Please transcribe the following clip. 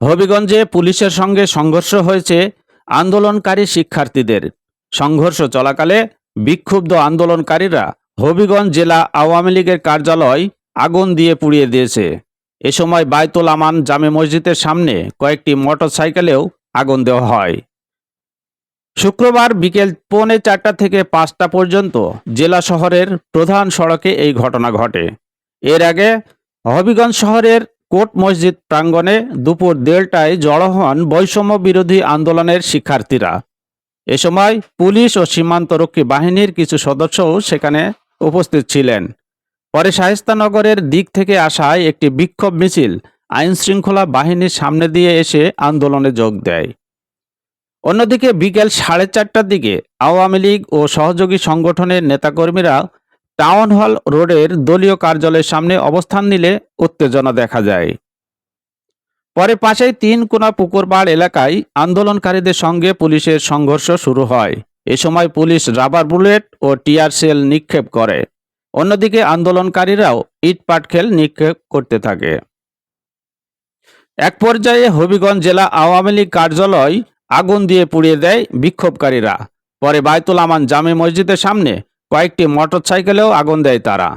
হবিগঞ্জে পুলিশের সঙ্গে সংঘর্ষ হয়েছে আন্দোলনকারী শিক্ষার্থীদের। সংঘর্ষ চলাকালে বিক্ষুব্ধ আন্দোলনকারীরা হবিগঞ্জ জেলা আওয়ামী লীগের কার্যালয় আগুন দিয়ে পুড়িয়ে দিয়েছে। এ সময় বায়তুল আমান জামে মসজিদের সামনে কয়েকটি মোটরসাইকেলেও আগুন দেওয়া হয়। শুক্রবার বিকেল পৌনে চারটা থেকে পাঁচটা পর্যন্ত জেলা শহরের প্রধান সড়কে এই ঘটনা ঘটে। এর আগে হবিগঞ্জ শহরের কোট মসজিদ প্রাঙ্গণে দুপুর দেড়টায় জড়ো হন বৈষম্য বিরোধী আন্দোলনের শিক্ষার্থীরা। এ সময় পুলিশ ও সীমান্তরক্ষী বাহিনীর কিছু সদস্যও সেখানে উপস্থিত ছিলেন। পরে শায়েস্তানগরের দিক থেকে আসায় একটি বিক্ষোভ মিছিল আইনশৃঙ্খলা বাহিনীর সামনে দিয়ে এসে আন্দোলনে যোগ দেয়। অন্যদিকে বিকেল সাড়ে চারটার দিকে আওয়ামী লীগ ও সহযোগী সংগঠনের নেতাকর্মীরা টাউন হল রোডের দলীয় কার্যালয়ের সামনে অবস্থান নিলে উত্তেজনা দেখা যায়। পরে পাশেই তিন কোনা পুকুরপাড় এলাকায় আন্দোলনকারীদের সঙ্গে পুলিশের সংঘর্ষ শুরু হয়। এ সময় পুলিশ রাবার বুলেট ও টিয়ার সেল নিক্ষেপ করে। অন্যদিকে আন্দোলনকারীরাও ইট পাটখেল নিক্ষেপ করতে থাকে। এক পর্যায়ে হবিগঞ্জ জেলা আওয়ামী লীগ কার্যালয় আগুন দিয়ে পুড়িয়ে দেয় বিক্ষোভকারীরা। পরে বায়তুল আমান জামে মসজিদের সামনে কয়েকটি মোটরসাইকেলেও আগুন দেয় তারা।